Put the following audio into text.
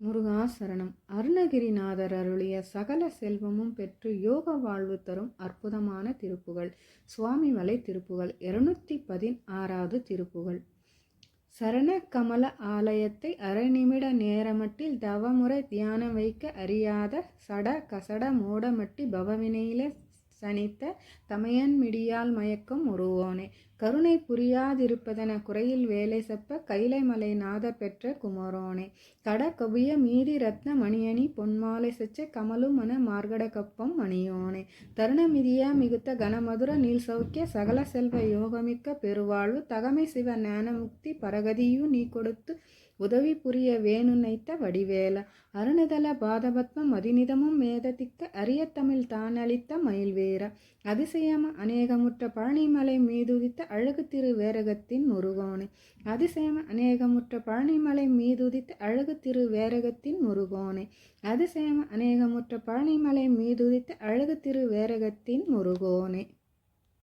முருகாசரணம். அருணகிரிநாதர் அருளிய சகல செல்வமும் பெற்று யோக வாழ்வு தரும் அற்புதமான திருப்புகள். சுவாமிமலை திருப்புகள். இருநூத்தி பதினாறாவது திருப்புகள். சரண கமல ஆலயத்தை அரை நிமிட நேரமட்டில் தவமுறை தியானம் வைக்க அறியாத சட கசட மூடமட்டி பவவினையிலே சனித்த தமையன் மிடியால் மயக்கம் உருவோனே. கருணை புரியாதிருப்பதென குறையில் வேலை செப்ப கைலைமலை நாத பெற்ற குமரோனே. கட கவிய மீதி ரத்ன மணியணி பொன்மாலை செச்ச கமலு மன மார்கட கப்பம் மணியோனே. தருணமிதியா மிகுத்த கனமதுர நீல் சௌக்கிய சகல செல்வ யோகமிக்க பெருவாழ்வு தகமை சிவ ஞானமுக்தி பரகதியும் நீ கொடுத்து உதவி புரிய வேணுனைத்த வடிவேல. அருணதல பாதபத்மம் அதிநிதமும் மேததிக்க அரிய தமிழ் தானளித்த மயில்வேர அதிசயம அநேகமுற்ற பழனிமலை மீதுதித்த அழகு திரு வேரகத்தின் முருகோனே அதிசயம அநேகமுற்ற பழனிமலை மீதுதித்த அழகு திரு வேரகத்தின் முருகோனே அதிசயம அநேகமுற்ற பழனிமலை மீதுதித்த அழகு திரு வேரகத்தின் முருகோனே